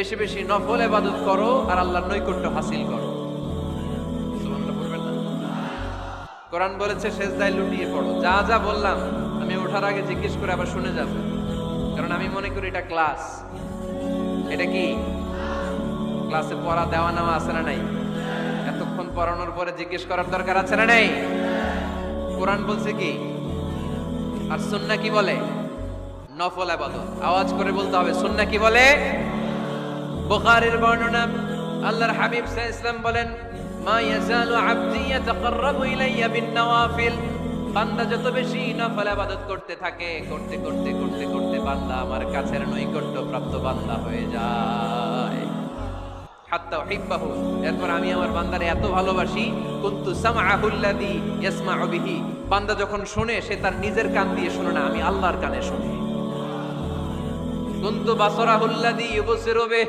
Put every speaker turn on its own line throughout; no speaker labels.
বেশি বেশি নফল এবাদত করো আর আল্লাহর নৈকট্য হাসিল করো? কোরআন বলেছে শেষদায় লুটিয়ে পড়ো। যা যা বললাম, আমি ওঠার আগে জিজ্ঞেস করে আবার শুনে যাব। কারণ আমি মনে করি এটা ক্লাস। এটা কি? ক্লাসে পড়া, দেওয়া, নেওয়া আছে না নাই? এতক্ষণ পড়ানোর পরে জিজ্ঞেস করার দরকার আছে না নাই? কোরআন বলছে কি? আর সুন্না কি বলে? নফল আবাদত আওয়াজ করে বলতে হবে, সুন্না কি বলে? বুখারীর বর্ণনা, আল্লাহর হাবিব সাল্লাল্লাহু ইসলাম বলেন, মা ইয়াজালু আবদি ইয়াতাকাররাবু ইলাইয়া বিন নওয়াফিল বান্দা যত বেশি নফল ইবাদত করতে থাকে, করতে করতে করতে করতে বান্দা আমার কাছের নৈকট্য প্রাপ্ত বান্দা হয়ে যায়। হাত্তা উহিব্বাহু, এরপর আমি আমার বান্দারে এত ভালোবাসি, কুনতু সামআহুল্লাযী ইয়াসমাউ বিহি। বান্দা যখন শুনে, সে তার নিজের কান দিয়ে শুনে না, আমি আল্লাহর কানে শুনি। কুনতু বাসরাহুল্লাযী ইউবসিরু বিহি।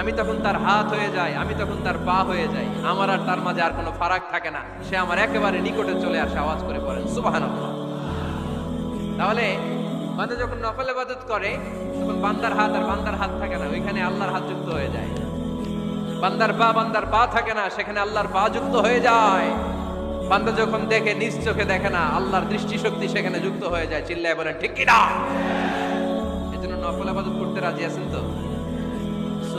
আমি তখন তার হাত হয়ে যাই, আমি তখন তার পা হয়ে যাই। আমার আর তার মাঝে আর কোনো ফারাক থাকে না। সে আমার একেবারে নিকটে চলে আসে, আওয়াজ করে পড়েন সুবহানাল্লাহ। তাহলে বান্দা যখন নফল ইবাদত করে, তখন বান্দার হাত আর বান্দার হাত থাকে না, ওইখানে আল্লাহর হাত যুক্ত হয়ে যায়। বান্দার পা বান্দার পা থাকে না, সেখানে আল্লাহর পা যুক্ত হয়ে যায়। বান্দা যখন দেখে, নিজ চোখে দেখে না, আল্লাহর দৃষ্টিশক্তি সেখানে যুক্ত হয়ে যায়, চিল্লায় বলেন ঠিক কিনা এই জন্য নফল আবাদত করতে রাজি আছেন তো?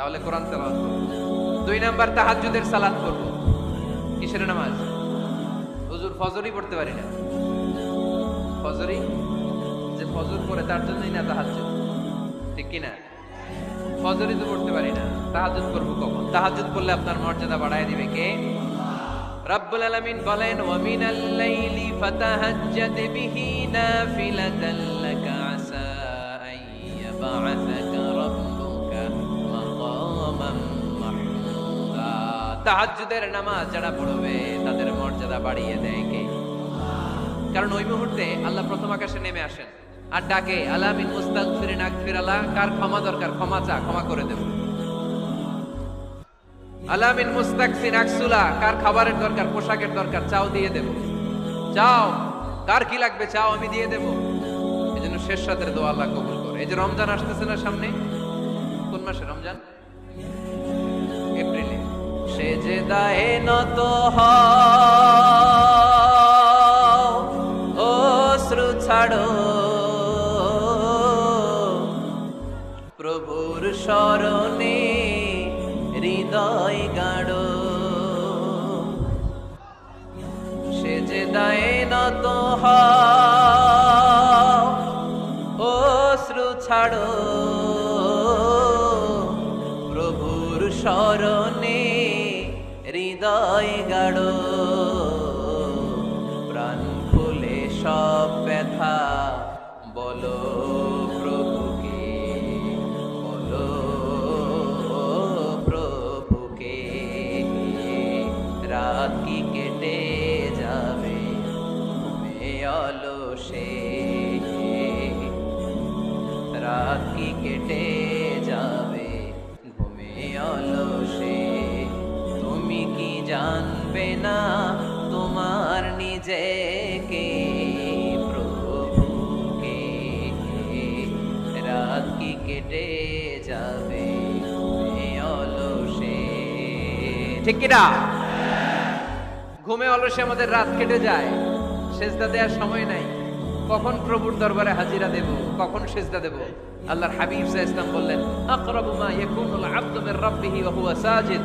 তাহলে কোরআন তেলাওয়াত। দুই নাম্বার তাহাজ্জুদের সালাত করব কিসের নামাজ? হুজুর ফজরই পড়তে পারি না। ফজরই? যে ফজর পড়ে তার জন্যই না তাহাজ্জুদ। ঠিক কি না? ফজরই তো পড়তে পারি না। তাহাজ্জুদ করব কখন? তাহাজ্জুদ করলে আপনার মর্যাদা বাড়ায় দিবে কে? রব্বুল আলামিন বলেন, ওয়া মিনাল লাইলি ফাতাহাজ্জাদ বিহি নাফিলাতান মাহমুদা তাহাজ্জুদের নামাজ যারা পড়বে, তাদের মর্যাদা বাড়িয়ে দেয় কে? কারণ ওই মুহূর্তে আল্লাহ প্রথম আকাশে নেমে আসেন আর ডাকে আলামিন মুস্তাগফিরিন আগফিরালা কার ক্ষমা দরকার? ক্ষমা চা, ক্ষমা করে দেব। মুস্তাকসিন আকসুলা কার খাবারের দরকার? পোশাকের দরকার? চাও, দিয়ে দেব। চাও, কার কি লাগবে? চাও, আমি দিয়ে দেব। এই জন্য শেষ রাতের দোয়া আল্লাহ কবুল করে। এই যে রমজান আসতেছে না সামনে, কোন মাসে? রমজান? সে যে দায়ে নত হও, অশ্রু ছাড়ো। প্রভুর স্মরণে হৃদয় গাড়ো হৃদয় জানবে না তোমার নিজেকে, প্রভুকে। রাত কি কেটে যাবে অলসে। ঠিক কিনা? ঘুমে অলসে আমাদের রাত কেটে যায়, সেজদা দেওয়ার সময় নাই। কখন প্রভুর দরবারে হাজিরা দেব, কখন সেজদা দেব? আল্লাহর হাবিব আলাইহি ওয়াসাল্লাম বললেন, আকরাবু মা ইয়াকুনুল আবদু মির রাব্বিহি ওয়া হুয়া সাজিদ।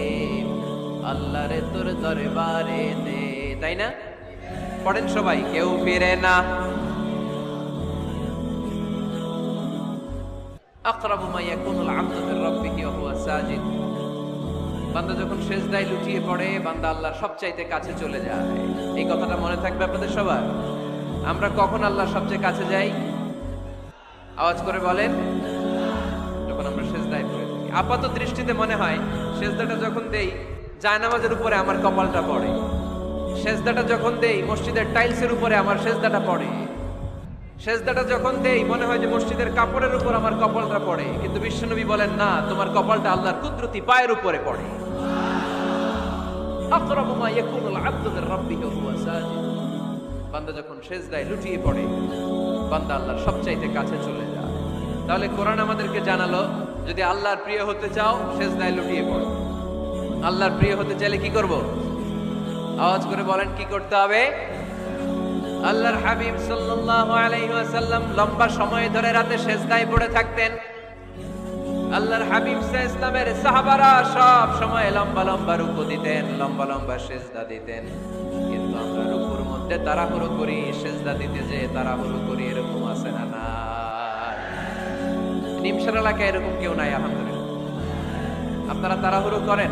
আল্লাহরে তোর দরবারে নে তাই না? পড়েন সবাই, কেউ ফিরে না। আকরাবু মা ইয়াকুনুল আবদু মির রাব্বিহি ওয়া হুয়া সাজিদ। বান্দা যখন সেজদায় লুটিয়ে পড়ে, বান্দা আল্লাহর সবচাইতে কাছে চলে যায়। এই কথাটা মনে থাকবে আপনাদের সবার? আমরা কখন আল্লাহর সবচেয়ে কাছে যাই? আওয়াজ করে বলেন। যখন আমরা সেজদায় পড়ে থাকি। আপাত দৃষ্টিতে মনে হয়, সেজদাটা যখন দেই জায়নামাজের উপরে আমার কপালটা পড়ে। সেজদাটা যখন দেই, মসজিদের টাইলসের উপরে আমার সেজদাটা পড়ে। সেজদাটা যখন দেই, মনে হয় যে মসজিদের কাপড়ের উপর আমার কপালটা পড়ে। কিন্তু বিশ্বনবী বলেন, না, তোমার কপালটা আল্লাহর কুদরতি পায়ের উপরে পড়ে। বান্দা যখন সেজদায় লুটিয়ে পড়ে, বান্দা আল্লাহর সবচাইতে কাছে চলে যায়। তাহলে কোরআন আমাদেরকে জানালো, যদি আল্লাহর প্রিয় হতে চাও, সেজদায় লুটিয়ে পড়ো। আল্লাহর প্রিয় হতে চাইলে কি করব? আওয়াজ করে বলেন, কি করতে হবে? আল্লাহর হাবিব সাল্লাল্লাহু আলাইহি ওয়াসাল্লাম লম্বা সময় ধরে রাতে সেজদায় পড়ে থাকতেন। আল্লাহর হাবিব ইসলামের সাহাবারা সব সময় লম্বা লম্বা রুকু দিতেন, লম্বা লম্বা সেজদা দিতেন। কিন্তু আমরা রুকুর মধ্যে তাড়াহুড়ো করি, সেজদা দিতে যে তাড়াহুড়ো করি, এরকম আছে না না নিমসার এলাকায় এরকম কেউ নাই, আলহামদুলিল্লাহ। আপনারা তাড়াহুড়ো করেন?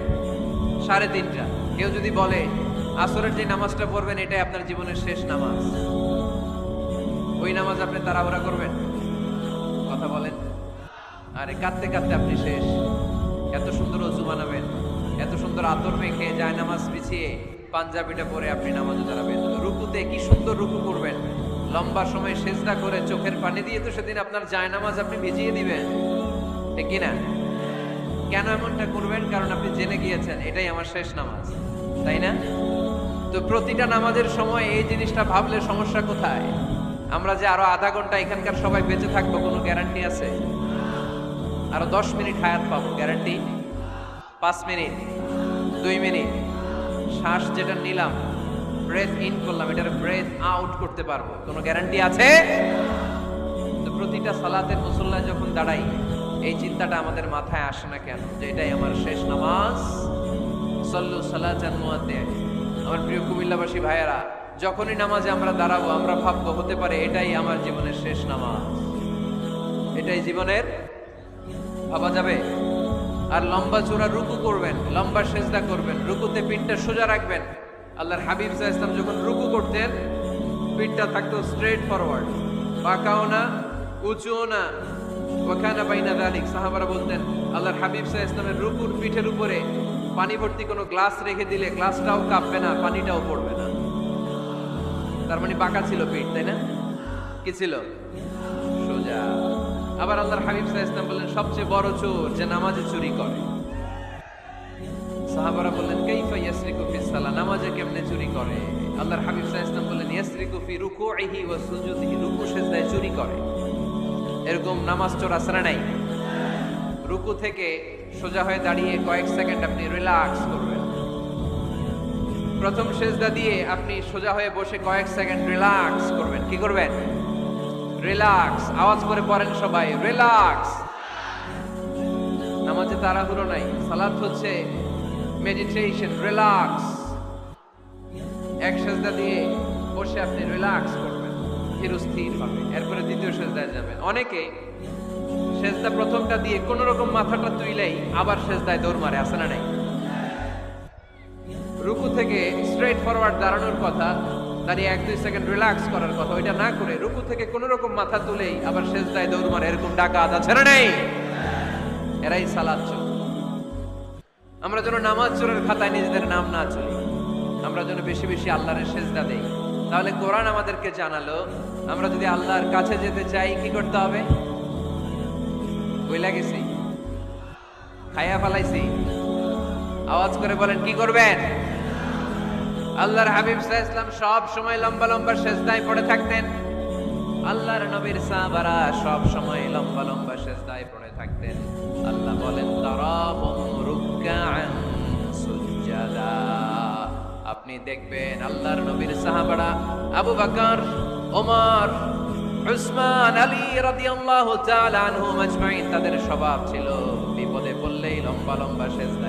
সাড়ে তিনটা। কেউ যদি বলে, আসরের যে নামাজটা পড়বেন, এটাই আপনার জীবনের শেষ নামাজ। ওই নামাজ আপনি তাড়াহুড়া করবেন? কথা বলেন। আরে, কাঁদতে কাঁদতে আপনি শেষ। এত সুন্দর অজু বানাবেন এত সুন্দর আতর মেখে যায় নামাজ পিছিয়ে পাঞ্জাবিটা পরে আপনি নামাজে দাঁড়াবেন। রুকুতে কি সুন্দর রুকু করবেন। লম্বা সময় সেজদা করে চোখের পানি দিয়ে তো সেদিন আপনার যায় নামাজ আপনি ভিজিয়ে দিবেন। ঠিক কিনা? কেন এমনটা করবেন? কারণ জেনে গিয়েছেন, এটাই আমার শেষ নামাজ, তাই না? তো প্রতিটা নামাজের সময় এই জিনিসটা ভাবলে সমস্যা কোথায়? আমরা যে আরও আধা ঘণ্টা এখানকার সবাই বেঁচে থাকব, কোনো গ্যারান্টি আছে? আরও দশ মিনিট হায়াত পাবো গ্যারান্টি পাঁচ মিনিট, দুই মিনিট, শ্বাস যেটা নিলাম ব্রেথ ইন করলাম, এটার ব্রেথ আউট করতে পারব, কোনো গ্যারান্টি আছে? তো প্রতিটা সালাতের মুসল্লায় যখন দাঁড়াই এই চিন্তাটা আমাদের মাথায় আসে না কেন? যে এটাই আমার শেষ নামাজ। সল্লু মুয়াদ্দি আমার প্রিয় কুমিল্লাবাসী ভাইয়েরা, যখনই নামাজে আমরা দাঁড়াবো, আমরা ভাববো, হতে পারে এটাই আমার জীবনের শেষ নামাজ। এটাই জীবনের ভাবা যাবে? আর লম্বা চূড়া রুকু করবেন, লম্বা সেজদা করবেন, রুকুতে পিঠটা সোজা রাখবেন। আল্লাহর হাবিব সাহা ইসলাম যখন রুকু করতেন, পিঠটা থাকতো স্ট্রেট ফরওয়ার্ড বাঁকাও না, উঁচুও না। বাইনা দালিক, সাহাবারা বলতেন, আল্লাহর হাবিব ইসলামের রুকুর পিঠের উপরে পানি ভর্তি কোনো গ্লাস রেখে দিলে গ্লাসটাও কাঁপবে না, পানিটাও পড়বে না। তার মানে বাঁকা ছিল পিঠ, তাই না? কি ছিল? সোজা। আবার আল্লাহর হাবিব ইসলাম বললেন, সবচেয়ে বড় চোর যে নামাজে চুরি করে। সাহাবারা বললেন, কাইফা ইয়াসরিকু ফি সালাহ, নামাজে কেমনে চুরি করে? আল্লাহর হাবিব সাহা ইসলাম বললেন, ইয়াসরিকু ফি রুকুইহি ওয়া সুজুদিহি রুকু সেজদায় চুরি করে। এরকম নামাজ চোর আছে নাই রুকু থেকে সোজা হয়ে দাঁড়িয়ে কয়েক সেকেন্ড আপনি রিল্যাক্স করবেন। প্রথম সেজদা দিয়ে আপনি সোজা হয়ে বসে কয়েক সেকেন্ড রিল্যাক্স করবেন। কি করবেন? রিল্যাক্স আওয়াজ করে পড়েন সবাই রিল্যাক্স নামাজে তাড়াহুড়ো নাই, সালাত হচ্ছে মেডিটেশন রিল্যাক্স এক সেজদা দিয়ে বসে আপনি রিল্যাক্স করবেন। ধীর স্থির ভাবে এরপরে দ্বিতীয় সেজদায় যাবেন। অনেকে সেজদা প্রথমটা দিয়ে কোন রকম মাথাটা তুইলেই আবার সেজদায় দৌড় মারে আসে না নাই? রুকু থেকে স্ট্রেট ফরওয়ার্ড দাঁড়ানোর কথা, দাঁড়িয়ে এক দুই সেকেন্ড রিল্যাক্স করার কথা, ওইটা না করে রুকু থেকে কোন রকম মাথা তুলেই আবার শেষদায় দৌড় মারে, এরকম ডাকা আদা না নেই? এরাই সালাদ আমরা যেন নামাজ চোরের খাতায় নিজেদের নাম না চলি, আমরা যেন বেশি বেশি আল্লাহরের সেজদা দেই। তাহলে কোরআন আমাদেরকে জানালো আমরা যদি আল্লাহর কাছে যেতে চাই, কি করতে হবে? বইলা গেছি। খাইয়া ফালাইছি। আওয়াজ করে বলেন, কি করবেন? আল্লাহর হাবিব আলাইহি ইসলাম সব সময় লম্বা লম্বা সেজদায় পড়ে থাকতেন। আল্লাহর নবীর সাহাবারা সব সময় লম্বা লম্বা সেজদায় পড়ে থাকতেন। আল্লাহ বলেন আপনি দেখবেন আল্লাহর নবীর সাহাবারা আবু বকর ওমর, উসমান, আলী রাদিয়াল্লাহু তাআলা আনহুম আজমাইন। তাদের স্বভাব ছিল, বিপদে পড়লেই লম্বা লম্বা সেজদায়